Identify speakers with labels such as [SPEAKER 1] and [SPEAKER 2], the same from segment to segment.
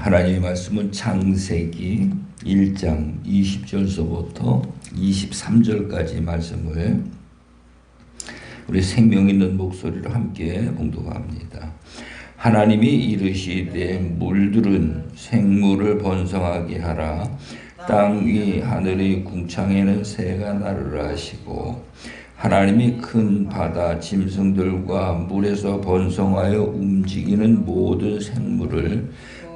[SPEAKER 1] 하나님의 말씀은 창세기 1장 20절서부터 23절까지 말씀을 우리 생명 있는 목소리로 함께 봉독합니다. 하나님이 이르시되 물들은 생물을 번성하게 하라. 땅 위 하늘의 궁창에는 새가 나르라 하시고 하나님이 큰 바다 짐승들과 물에서 번성하여 움직이는 모든 생물을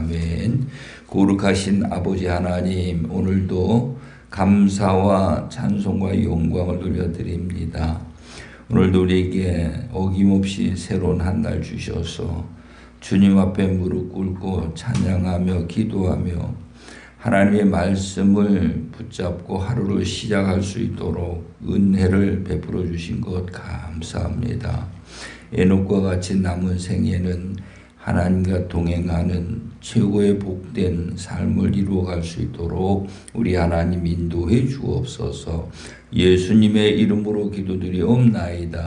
[SPEAKER 1] 아멘. 거룩하신 아버지 하나님, 오늘도 감사와 찬송과 영광을 돌려드립니다. 오늘도 우리에게 어김없이 새로운 한 날 주셔서 주님 앞에 무릎 꿇고 찬양하며 기도하며 하나님의 말씀을 붙잡고 하루를 시작할 수 있도록 은혜를 베풀어 주신 것 감사합니다. 에녹과 같이 남은 생에는 하나님과 동행하는 최고의 복된 삶을 이루어갈 수 있도록 우리 하나님 인도해 주옵소서. 예수님의 이름으로 기도드리옵나이다.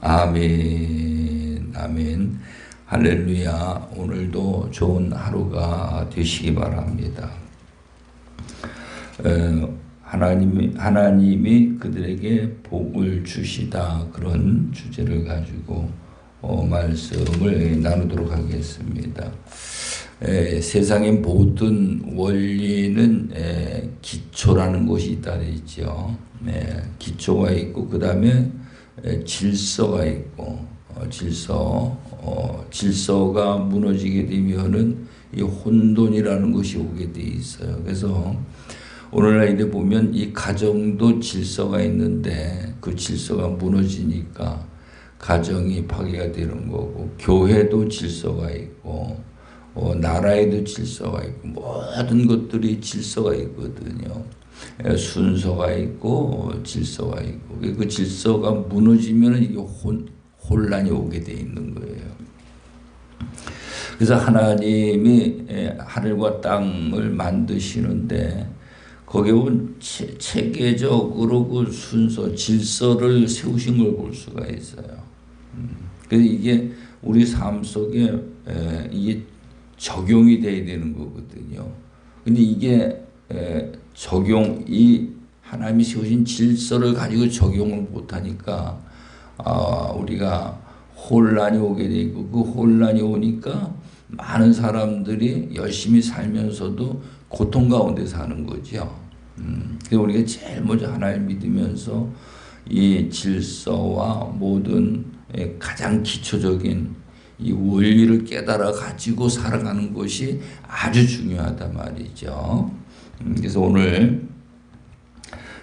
[SPEAKER 1] 아멘. 아멘. 할렐루야. 오늘도 좋은 하루가 되시기 바랍니다. 하나님이, 하나님이 그들에게 복을 주시다. 그런 주제를 가지고 어, 말씀을 나누도록 하겠습니다. 에, 세상의 모든 원리는 에, 기초라는 것이 있다 그랬죠. 에, 기초가 있고 그 다음에 질서가 있고 어, 질서 어, 질서가 무너지게 되면은 이 혼돈이라는 것이 오게 돼 있어요. 그래서 오늘날 이제 보면 이 가정도 질서가 있는데 그 질서가 무너지니까 가정이 파괴가 되는 거고 교회도 질서가 있고 어, 나라에도 질서가 있고 모든 것들이 질서가 있거든요. 예, 순서가 있고 질서가 있고 그 질서가 무너지면 이게 혼, 혼란이 오게 돼 있는 거예요. 그래서 하나님이 예, 하늘과 땅을 만드시는데 거기에 보면 체, 계적으로 그 순서, 질서를 세우신 걸 볼 수가 있어요. 그래서 이게 우리 삶 속에 에, 이게 적용이 돼야 되는 거거든요. 근데 이게 에, 적용 이 하나님이 세우신 질서를 가지고 적용을 못하니까 아, 우리가 혼란이 오게 되고 그 혼란이 오니까 많은 사람들이 열심히 살면서도 고통 가운데 사는 거죠. 음, 그래서 우리가 제일 먼저 하나님 믿으면서 이 질서와 모든 예, 가장 기초적인 이 원리를 깨달아 가지고 살아가는 것이 아주 중요하다 말이죠. 음, 그래서 오늘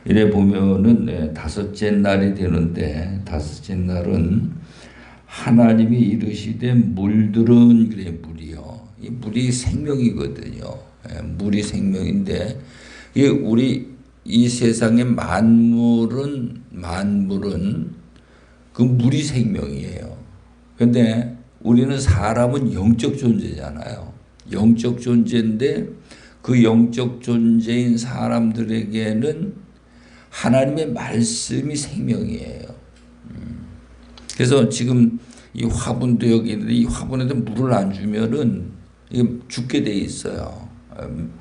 [SPEAKER 1] 이래 보면은 네, 다섯째 날이 되는데 다섯째 날은 하나님이 이르시되 물들은 그래 물이요. 이 물이 생명이거든요. 예, 물이 생명인데 이 우리 이 세상의 만물은 만물은 그 물이 생명이에요. 근데 우리는 사람은 영적 존재잖아요. 영적 존재인데 그 영적 존재인 사람들에게는 하나님의 말씀이 생명이에요. 음. 그래서 지금 이 화분도 여기 있는데 이 화분에도 물을 안 주면은 죽게 돼 있어요. 음.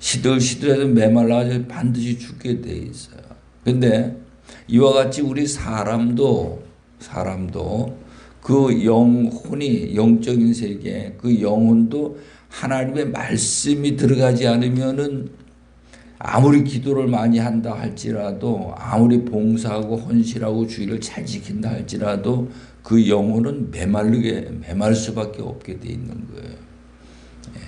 [SPEAKER 1] 시들시들해도 메말라서 반드시 죽게 돼 있어요. 근데 이와 같이 우리 사람도 사람도 그 영혼이 영적인 세계 그 영혼도 하나님의 말씀이 들어가지 않으면은 아무리 기도를 많이 한다 할지라도 아무리 봉사하고 헌신하고 주의를 잘 지킨다 할지라도 그 영혼은 메말르게 메말 수밖에 없게 돼 있는 거예요. 예.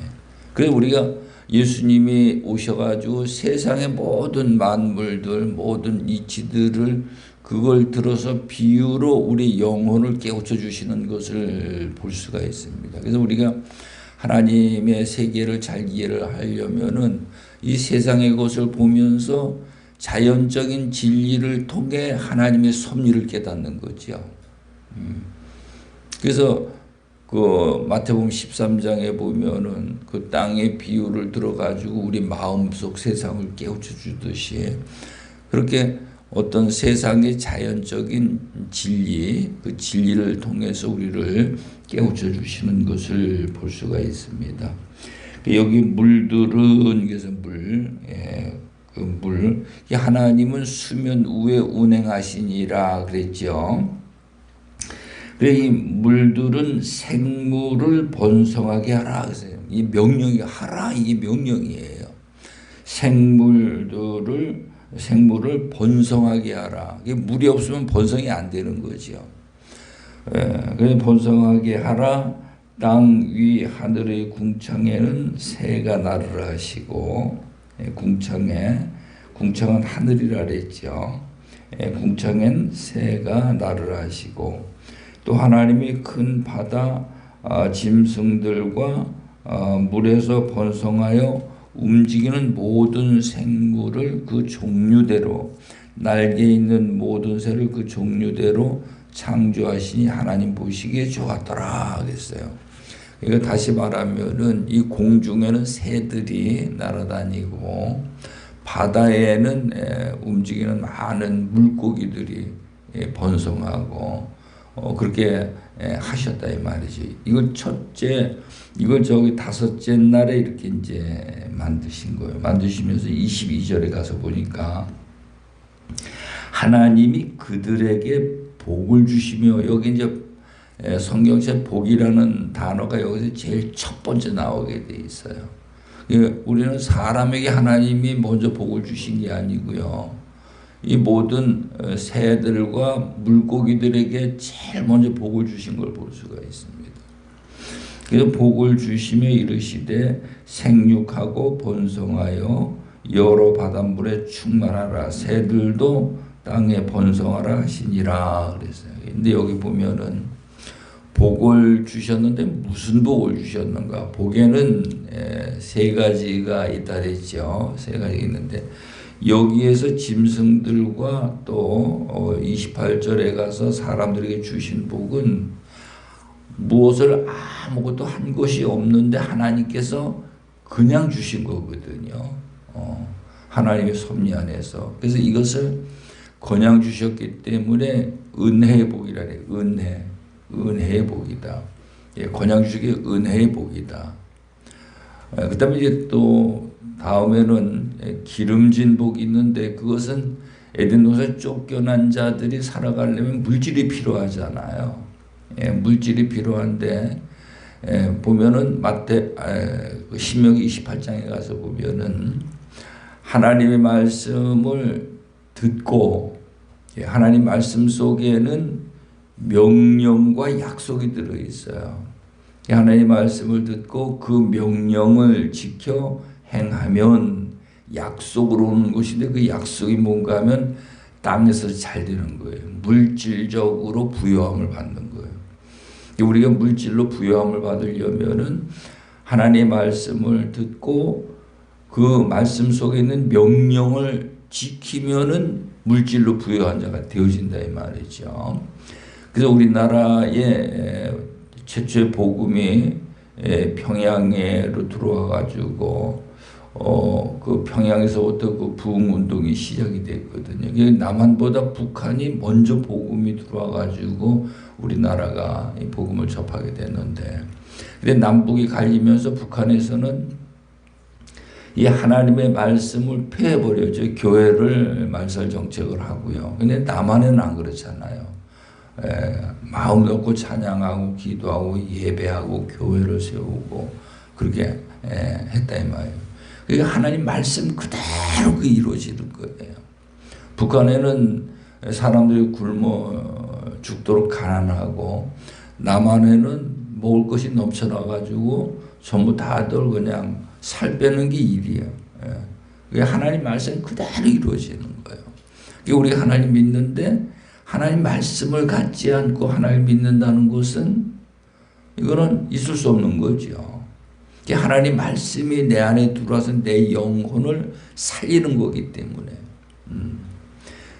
[SPEAKER 1] 그래서 우리가 예수님이 오셔가지고 세상의 모든 만물들, 모든 이치들을 그걸 들어서 비유로 우리 영혼을 깨우쳐 주시는 것을 볼 수가 있습니다. 그래서 우리가 하나님의 세계를 잘 이해를 하려면은 이 세상의 것을 보면서 자연적인 진리를 통해 하나님의 섭리를 깨닫는 거죠. 음. 그래서 그 마태복음 13장에 보면은 그 땅의 비유를 들어 가지고 우리 마음속 세상을 깨우쳐 주듯이 그렇게 어떤 세상의 자연적인 진리, 그 진리를 통해서 우리를 깨우쳐 주시는 것을 볼 수가 있습니다. 여기 물들은 그래서 물, 예, 그 물, 하나님은 수면 위에 운행하시니라 그랬죠. 이 물들은 생물을 번성하게 하라 그랬어요. 이 명령이 하라 이게 명령이에요. 생물들을 생물을 번성하게 하라. 물이 없으면 번성이 안 되는 거죠. 예, 그래서 번성하게 하라. 땅 위 하늘의 궁창에는 새가 나르라 하시고 예, 궁창에 궁창은 하늘이라 그랬죠. 예, 궁창엔 새가 나르라 하시고 또 하나님이 큰 바다 아, 짐승들과 아, 물에서 번성하여 움직이는 모든 생물을 그 종류대로 날개 있는 모든 새를 그 종류대로 창조하시니 하나님 보시기에 좋았더라 그랬어요. 이거 다시 말하면은 이 공중에는 새들이 날아다니고 바다에는 움직이는 많은 물고기들이 번성하고 어, 그렇게 하셨다 이 말이지. 이걸 첫째, 이걸 저기 다섯째 날에 이렇게 이제 만드신 거예요. 만드시면서 22절에 가서 보니까 하나님이 그들에게 복을 주시며 여기 이제 성경책 복이라는 단어가 여기서 제일 첫 번째 나오게 돼 있어요. 우리는 사람에게 하나님이 먼저 복을 주신 게 아니고요. 이 모든 어, 새들과 물고기들에게 제일 먼저 복을 주신 걸 볼 수가 있습니다. 그래서 복을 주시며 이르시되 생육하고 번성하여 여러 바닷물에 충만하라 새들도 땅에 번성하라 하시니라 그랬어요. 근데 여기 보면은 복을 주셨는데 무슨 복을 주셨는가? 복에는 세 가지가 있다 그랬죠. 세 가지 있는데 여기에서 짐승들과 또 28절에 어, 가서 사람들에게 주신 복은 무엇을 아무것도 한 것이 없는데 하나님께서 그냥 주신 거거든요. 어, 하나님의 섭리 안에서. 그래서 이것을 그냥 주셨기 때문에 은혜의 복이라 해 은혜. 은혜의 복이다. 예, 그냥 주시기 은혜의 복이다. 어, 그 다음에 이제 또 다음에는 기름진 복이 있는데 그것은 에덴 동산 쫓겨난 자들이 살아가려면 물질이 필요하잖아요. 예, 물질이 필요한데 예, 보면은 마태 그 신명기 28장에 가서 보면은 하나님의 말씀을 듣고 예, 하나님 말씀 속에는 명령과 약속이 들어 있어요. 하나님 말씀을 듣고 그 명령을 지켜 행하면 약속으로 오는 것인데 그 약속이 뭔가 하면 땅에서 잘 되는 거예요. 물질적으로 부여함을 받는 거예요. 우리가 물질로 부여함을 받으려면은 하나님의 말씀을 듣고 그 말씀 속에 있는 명령을 지키면은 물질로 부여한 자가 되어진다 이 말이죠. 그래서 우리나라의 최초의 복음이 평양에로 들어와 가지고 어, 그 평양에서부터 그 부흥 운동이 시작이 됐거든요. 남한보다 북한이 먼저 복음이 들어와 가지고 우리나라가 이 복음을 접하게 됐는데, 근데 남북이 갈리면서 북한에서는 이 하나님의 말씀을 폐해버려죠. 교회를 말살 정책을 하고요. 근데 남한에는 안 그렇잖아요. 에, 마음 놓고 찬양하고 기도하고 예배하고 교회를 세우고 그렇게 에, 했다 이 말이에요. 그게 하나님 말씀 그대로 그 이루어지는 거예요. 북한에는 사람들이 굶어 죽도록 가난하고 남한에는 먹을 것이 넘쳐나 가지고 전부 다들 그냥 살 빼는 게 일이에요. 예. 하나님 말씀 그대로 이루어지는 거예요. 우리가 하나님 믿는데 하나님 말씀을 갖지 않고 하나님 믿는다는 것은 이거는 있을 수 없는 거죠. 하나님 말씀이 내 안에 들어와서 내 영혼을 살리는 거기 때문에. 음.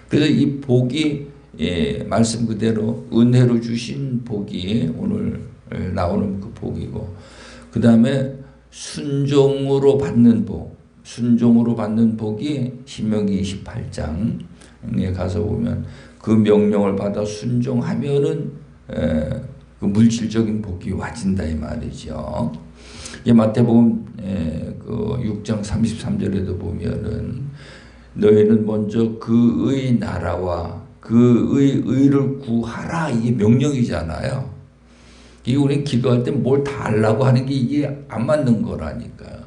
[SPEAKER 1] 그래서 이 복이 예, 말씀 그대로 은혜로 주신 복이 오늘 나오는 그 복이고 그 다음에 순종으로 받는 복 순종으로 받는 복이 신명기 28장에 가서 보면 그 명령을 받아 순종하면은 에, 그 물질적인 복이 와진다 이 말이죠. 이 마태복음 그 6장 33절에도 보면은 너희는 먼저 그의 나라와 그의 의를 구하라 이게 명령이잖아요. 이게 우리는 기도할 때 뭘 달라고 하는 게 이게 안 맞는 거라니까요.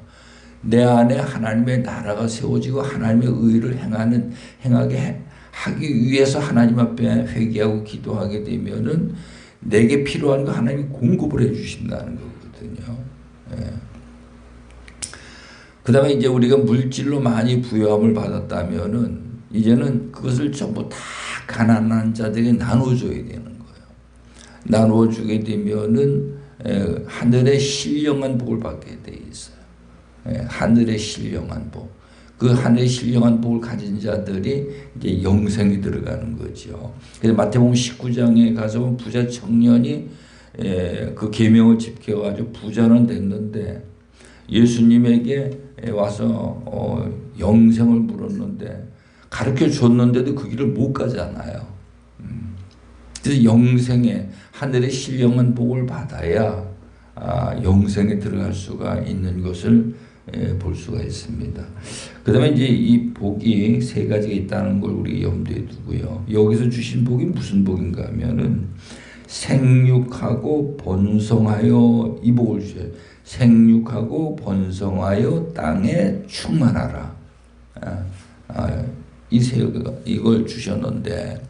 [SPEAKER 1] 내 안에 하나님의 나라가 세워지고 하나님의 의를 행하는 행하게 하기 위해서 하나님 앞에 회개하고 기도하게 되면은 내게 필요한 거 하나님이 공급을 해 주신다는 거거든요. 예. 그 다음에 이제 우리가 물질로 많이 부여함을 받았다면은 이제는 그것을 전부 다 가난한 자들에게 나눠줘야 되는 거예요. 나눠주게 되면은 하늘의 신령한 복을 받게 돼 있어요. 하늘의 신령한 복. 그 하늘의 신령한 복을 가진 자들이 이제 영생이 들어가는 거죠. 그래서 마태복음 19장에 가서 부자 청년이 그 계명을 지켜가지고 부자는 됐는데 예수님에게 와서 어 영생을 물었는데 가르쳐 줬는데도 그 길을 못 가잖아요. 음. 그래서 영생에 하늘의 신령한 복을 받아야 아, 영생에 들어갈 수가 있는 것을 볼 수가 있습니다. 그 다음에 이제 이 복이 세 가지가 있다는 걸 우리 염두에 두고요. 여기서 주신 복이 무슨 복인가 하면은 생육하고 번성하여 이 복을 주셔요. 생육하고 번성하여 땅에 충만하라. 아, 아, 이세 이걸 주셨는데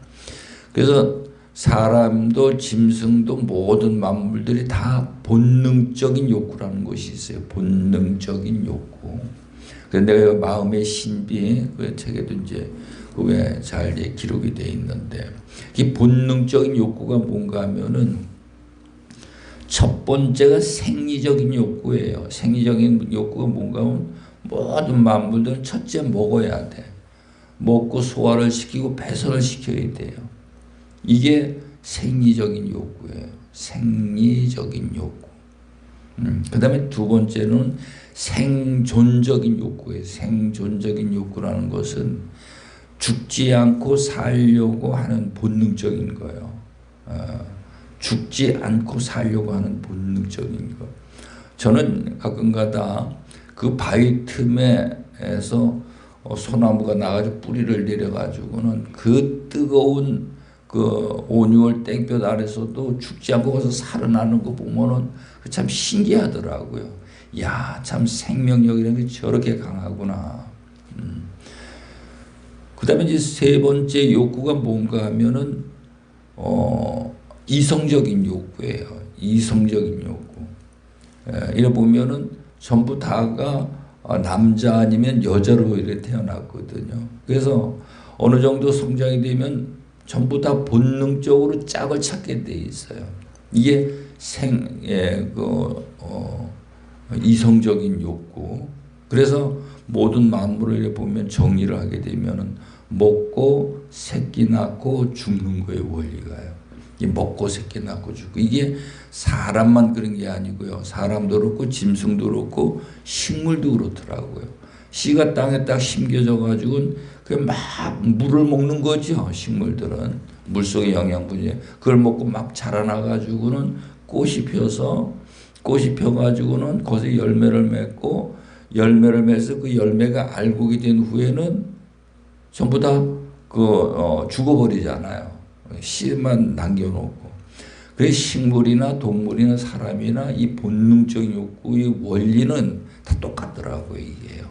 [SPEAKER 1] 그래서 사람도 짐승도 모든 만물들이 다 본능적인 욕구라는 것이 있어요. 본능적인 욕구. 그런데 마음의 신비 그 책에도 이제 그왜잘 기록이 돼 있는데 이 본능적인 욕구가 뭔가 하면은 첫 번째가 생리적인 욕구예요. 생리적인 욕구가 뭔가 하면 모든 만물들은 첫째 먹어야 돼. 먹고 소화를 시키고 배설을 시켜야 돼요. 이게 생리적인 욕구예요. 생리적인 욕구. 음, 그 다음에 두 번째는 생존적인 욕구예요. 생존적인 욕구라는 것은 죽지 않고 살려고 하는 본능적인 거예요. 어, 죽지 않고 살려고 하는 본능적인 거. 저는 가끔가다 그 바위 틈에서 어, 소나무가 나가지고 뿌리를 내려가지고는 그 뜨거운 그 5, 6월 땡볕 아래서도 죽지 않고 가서 살아나는 거 보면은 그참 신기하더라고요. 야, 참 생명력이라는 게 저렇게 강하구나. 음. 그 다음에 이제 세 번째 욕구가 뭔가 하면은, 어, 이성적인 욕구예요. 이성적인 욕구. 에, 이래 보면은 전부 다가 어, 남자 아니면 여자로 이렇게 태어났거든요. 그래서 어느 정도 성장이 되면 전부 다 본능적으로 짝을 찾게 돼 있어요. 이게 생, 예, 그, 어, 이성적인 욕구. 그래서 모든 만물을 보면 정리를 하게 되면은 먹고 새끼 낳고 죽는 거에 원리가요. 먹고 새끼 낳고 죽고 이게 사람만 그런 게 아니고요. 사람도 그렇고 짐승도 그렇고 식물도 그렇더라고요. 씨가 땅에 딱 심겨져 가지고 그막 물을 먹는 거죠. 식물들은 물속의 영양분이 그걸 먹고 막 자라나 가지고는 꽃이 펴서 꽃이 펴 가지고는 거기서 열매를 맺고 열매를 맺어서 그 열매가 알곡이 된 후에는 전부 다그 어, 죽어버리잖아요. 씨만 남겨놓고. 그 식물이나 동물이나 사람이나 이 본능적인 욕구의 원리는 다 똑같더라고요, 이게요.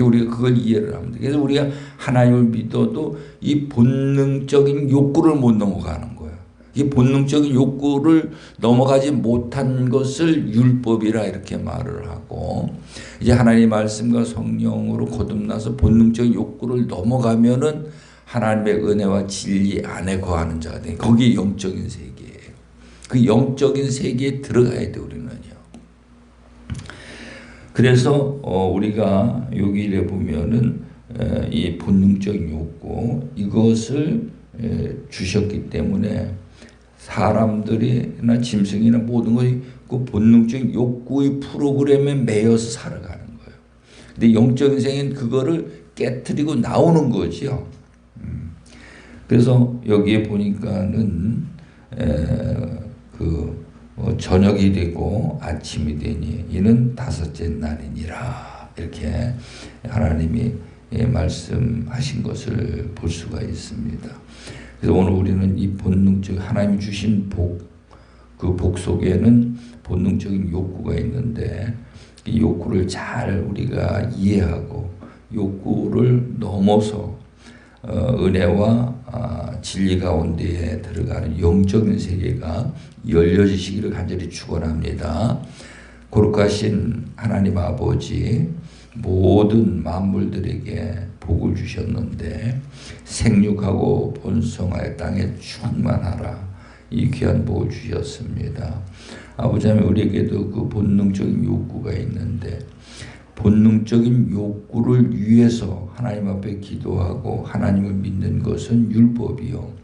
[SPEAKER 1] 우리가 그걸 이해를 합니다. 그래서 우리가 하나님을 믿어도 이 본능적인 욕구를 못 넘어가는. 이 본능적인 욕구를 넘어가지 못한 것을 율법이라 이렇게 말을 하고, 이제 하나님 말씀과 성령으로 거듭나서 본능적인 욕구를 넘어가면은 하나님의 은혜와 진리 안에 거하는 자가 되 거기 영적인 세계예요. 그 영적인 세계에 들어가야 돼 우리는요. 그래서 어, 우리가 여기에 보면은 에, 이 본능적인 욕구 이것을 에, 주셨기 때문에 사람들이나 짐승이나 모든 것이 그 본능적인 욕구의 프로그램에 매여서 살아가는 거예요. 근데 영적 인생은 그거를 깨뜨리고 나오는 거죠. 음. 그래서 여기에 보니까는 에, 그 어, 저녁이 되고 아침이 되니 이는 다섯째 날이니라 이렇게 하나님이 예, 말씀하신 것을 볼 수가 있습니다. 그래서 오늘 우리는 이 본능적 하나님 주신 복, 그 복 속에는 본능적인 욕구가 있는데 이 욕구를 잘 우리가 이해하고 욕구를 넘어서 어, 은혜와 아, 진리 가운데에 들어가는 영적인 세계가 열려지시기를 간절히 축원합니다. 거룩하신 하나님 아버지 모든 만물들에게 복을 주셨는데 생육하고 번성하여 땅에 충만하라 이 귀한 복을 주셨습니다. 아버지 우리에게도 그 본능적인 욕구가 있는데 본능적인 욕구를 위해서 하나님 앞에 기도하고 하나님을 믿는 것은 율법이요.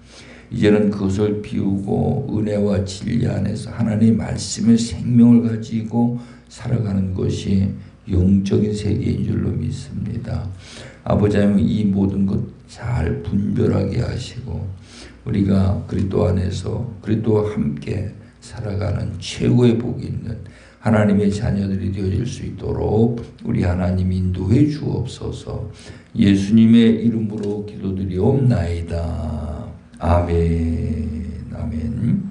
[SPEAKER 1] 이제는 그것을 비우고 은혜와 진리 안에서 하나님의 말씀의 생명을 가지고 살아가는 것이 영적인 세계인 줄로 믿습니다. 아버지 하나님 이 모든 것 잘 분별하게 하시고 우리가 그리스도 안에서 그리스도와 함께 살아가는 최고의 복이 있는 하나님의 자녀들이 되어질 수 있도록 우리 하나님 인도해 주옵소서 예수님의 이름으로 기도드리옵나이다. 아멘. 아멘.